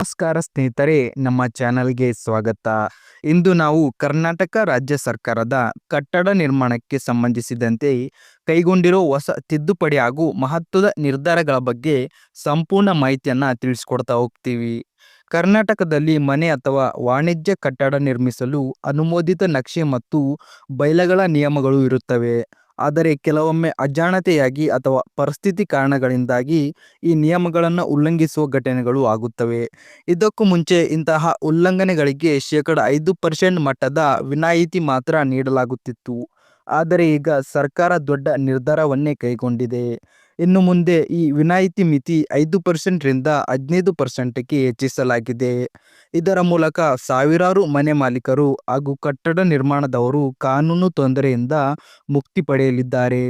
ನಮಸ್ಕಾರ ಸ್ನೇಹಿತರೆ, ನಮ್ಮ ಚಾನಲ್ಗೆ ಸ್ವಾಗತ. ಇಂದು ನಾವು ಕರ್ನಾಟಕ ರಾಜ್ಯ ಸರ್ಕಾರದ ಕಟ್ಟಡ ನಿರ್ಮಾಣಕ್ಕೆ ಸಂಬಂಧಿಸಿದಂತೆ ಕೈಗೊಂಡಿರೋ ಹೊಸ ತಿದ್ದುಪಡಿ ಹಾಗೂ ಮಹತ್ವದ ನಿರ್ಧಾರಗಳ ಬಗ್ಗೆ ಸಂಪೂರ್ಣ ಮಾಹಿತಿಯನ್ನು ತಿಳಿಸ್ಕೊಡ್ತಾ ಹೋಗ್ತೀವಿ. ಕರ್ನಾಟಕದಲ್ಲಿ ಮನೆ ಅಥವಾ ವಾಣಿಜ್ಯ ಕಟ್ಟಡ ನಿರ್ಮಿಸಲು ಅನುಮೋದಿತ ನಕ್ಷೆ ಮತ್ತು ಬೈಲಗಳ ನಿಯಮಗಳು ಇರುತ್ತವೆ. ಆದರೆ ಕೆಲವೊಮ್ಮೆ ಅಜಾಣತೆಯಾಗಿ ಅಥವಾ ಪರಿಸ್ಥಿತಿ ಕಾರಣಗಳಿಂದಾಗಿ ಈ ನಿಯಮಗಳನ್ನು ಉಲ್ಲಂಘಿಸುವ ಘಟನೆಗಳು ಆಗುತ್ತವೆ. ಇದಕ್ಕೂ ಮುಂಚೆ ಇಂತಹ ಉಲ್ಲಂಘನೆಗಳಿಗೆ ಶೇಕಡ ಐದು ಪರ್ಸೆಂಟ್ ಮಟ್ಟದ ವಿನಾಯಿತಿ ಮಾತ್ರ ನೀಡಲಾಗುತ್ತಿತ್ತು. ಆದರೆ ಈಗ ಸರ್ಕಾರ ದೊಡ್ಡ ನಿರ್ಧಾರವನ್ನೇ ಕೈಗೊಂಡಿದೆ. ಇನ್ನು ಮುಂದೆ ಈ ವಿನಾಯಿತಿ ಮಿತಿ ಐದು ಪರ್ಸೆಂಟ್ರಿಂದ ಹದಿನೈದು ಪರ್ಸೆಂಟ್ಗೆ ಹೆಚ್ಚಿಸಲಾಗಿದೆ. ಇದರ ಮೂಲಕ ಸಾವಿರಾರು ಮನೆ ಮಾಲೀಕರು ಹಾಗೂ ಕಟ್ಟಡ ನಿರ್ಮಾಣದವರು ಕಾನೂನು ತೊಂದರೆಯಿಂದ ಮುಕ್ತಿ ಪಡೆಯಲಿದ್ದಾರೆ.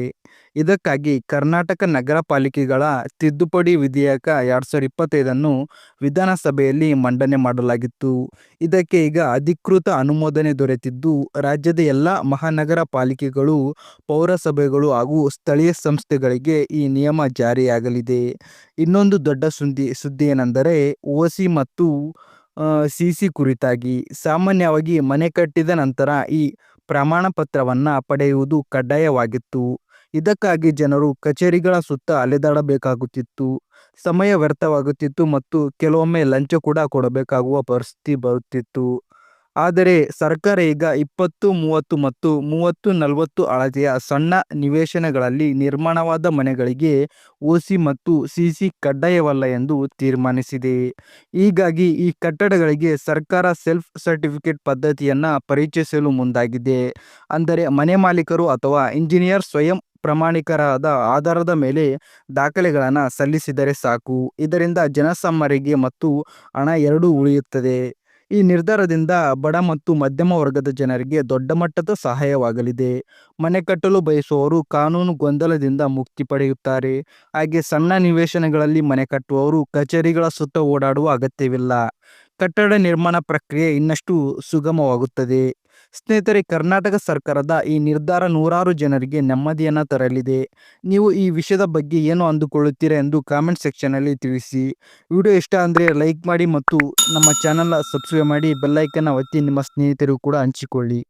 ಇದಕ್ಕಾಗಿ ಕರ್ನಾಟಕ ನಗರ ಪಾಲಿಕೆಗಳ ತಿದ್ದುಪಡಿ ವಿಧೇಯಕ ಎರಡು ಸಾವಿರದ ಇಪ್ಪತ್ತೈದನ್ನು ವಿಧಾನಸಭೆಯಲ್ಲಿ ಮಂಡನೆ ಮಾಡಲಾಗಿತ್ತು. ಇದಕ್ಕೆ ಈಗ ಅಧಿಕೃತ ಅನುಮೋದನೆ ದೊರೆತಿದ್ದು, ರಾಜ್ಯದ ಎಲ್ಲ ಮಹಾನಗರ ಪಾಲಿಕೆಗಳು, ಪೌರಸಭೆಗಳು ಹಾಗೂ ಸ್ಥಳೀಯ ಸಂಸ್ಥೆಗಳಿಗೆ ಈ ನಿಯಮ ಜಾರಿಯಾಗಲಿದೆ. ಇನ್ನೊಂದು ದೊಡ್ಡ ಸುದ್ದಿ ಸುದ್ದಿ ಏನೆಂದರೆ ಓಸಿ ಮತ್ತು ಸಿ ಸಿ ಕುರಿತಾಗಿ ಸಾಮಾನ್ಯವಾಗಿ ಮನೆ ಕಟ್ಟಿದ ನಂತರ ಈ ಪ್ರಮಾಣ ಪತ್ರವನ್ನು ಪಡೆಯುವುದು ಕಡ್ಡಾಯವಾಗಿತ್ತು. ಇದಕ್ಕಾಗಿ ಜನರು ಕಚೇರಿಗಳ ಸುತ್ತ ಅಲೆದಾಡಬೇಕಾಗುತ್ತಿತ್ತು. ಸಮಯ ವ್ಯರ್ಥವಾಗುತ್ತಿತ್ತು ಮತ್ತು ಕೆಲವೊಮ್ಮೆ ಲಂಚ ಕೂಡ ಕೊಡಬೇಕಾಗುವ ಪರಿಸ್ಥಿತಿ ಬರುತ್ತಿತ್ತು. ಆದರೆ ಸರ್ಕಾರ ಈಗ ಇಪ್ಪತ್ತು, ಮೂವತ್ತು ಮತ್ತು ಮೂವತ್ತು, ನಲವತ್ತು ಅಳತೆಯ ಸಣ್ಣ ನಿವೇಶನಗಳಲ್ಲಿ ನಿರ್ಮಾಣವಾದ ಮನೆಗಳಿಗೆ ಓಸಿ ಮತ್ತು ಸಿಸಿ ಕಡ್ಡಾಯವಲ್ಲ ಎಂದು ತೀರ್ಮಾನಿಸಿದೆ. ಹೀಗಾಗಿ ಈ ಕಟ್ಟಡಗಳಿಗೆ ಸರ್ಕಾರ ಸೆಲ್ಫ್ ಸರ್ಟಿಫಿಕೇಟ್ ಪದ್ಧತಿಯನ್ನು ಪರಿಚಯಿಸಲು ಮುಂದಾಗಿದೆ. ಅಂದರೆ ಮನೆ ಮಾಲೀಕರು ಅಥವಾ ಇಂಜಿನಿಯರ್ ಸ್ವಯಂ ಪ್ರಮಾಣಿಕರಾದ ಆಧಾರದ ಮೇಲೆ ದಾಖಲೆಗಳನ್ನು ಸಲ್ಲಿಸಿದರೆ ಸಾಕು. ಇದರಿಂದ ಜನಸಾಮಾನ್ಯರಿಗೆ ಮತ್ತು ಹಣ ಎರಡೂ ಉಳಿಯುತ್ತದೆ. ಈ ನಿರ್ಧಾರದಿಂದ ಬಡ ಮತ್ತು ಮಧ್ಯಮ ವರ್ಗದ ಜನರಿಗೆ ದೊಡ್ಡ ಮಟ್ಟದ ಸಹಾಯವಾಗಲಿದೆ. ಮನೆ ಕಟ್ಟಲು ಬಯಸುವವರು ಕಾನೂನು ಗೊಂದಲದಿಂದ ಮುಕ್ತಿ ಪಡೆಯುತ್ತಾರೆ. ಹಾಗೆ ಸಣ್ಣ ನಿವೇಶನಗಳಲ್ಲಿ ಮನೆ ಕಟ್ಟುವವರು ಕಚೇರಿಗಳ ಸುತ್ತ ಓಡಾಡುವ ಅಗತ್ಯವಿಲ್ಲ. ಕಟ್ಟಡ ನಿರ್ಮಾಣ ಪ್ರಕ್ರಿಯೆ ಇನ್ನಷ್ಟು ಸುಗಮವಾಗುತ್ತದೆ. ಸ್ನೇಹಿತರೆ, ಕರ್ನಾಟಕ ಸರ್ಕಾರದ ಈ ನಿರ್ಧಾರ ನೂರಾರು ಜನರಿಗೆ ನೆಮ್ಮದಿಯನ್ನು ತರಲಿದೆ. ನೀವು ಈ ವಿಷಯದ ಬಗ್ಗೆ ಏನು ಅಂದುಕೊಳ್ಳುತ್ತೀರಾ ಎಂದು ಕಾಮೆಂಟ್ ಸೆಕ್ಷನಲ್ಲಿ ತಿಳಿಸಿ. ವಿಡಿಯೋ ಇಷ್ಟ ಅಂದರೆ ಲೈಕ್ ಮಾಡಿ ಮತ್ತು ನಮ್ಮ ಚಾನಲ್ನ ಸಬ್ಸ್ಕ್ರೈಬ್ ಮಾಡಿ ಬೆಲ್ಲೈಕನ್ನು ಒತ್ತಿ ನಿಮ್ಮ ಸ್ನೇಹಿತರಿಗೂ ಕೂಡ ಹಂಚಿಕೊಳ್ಳಿ.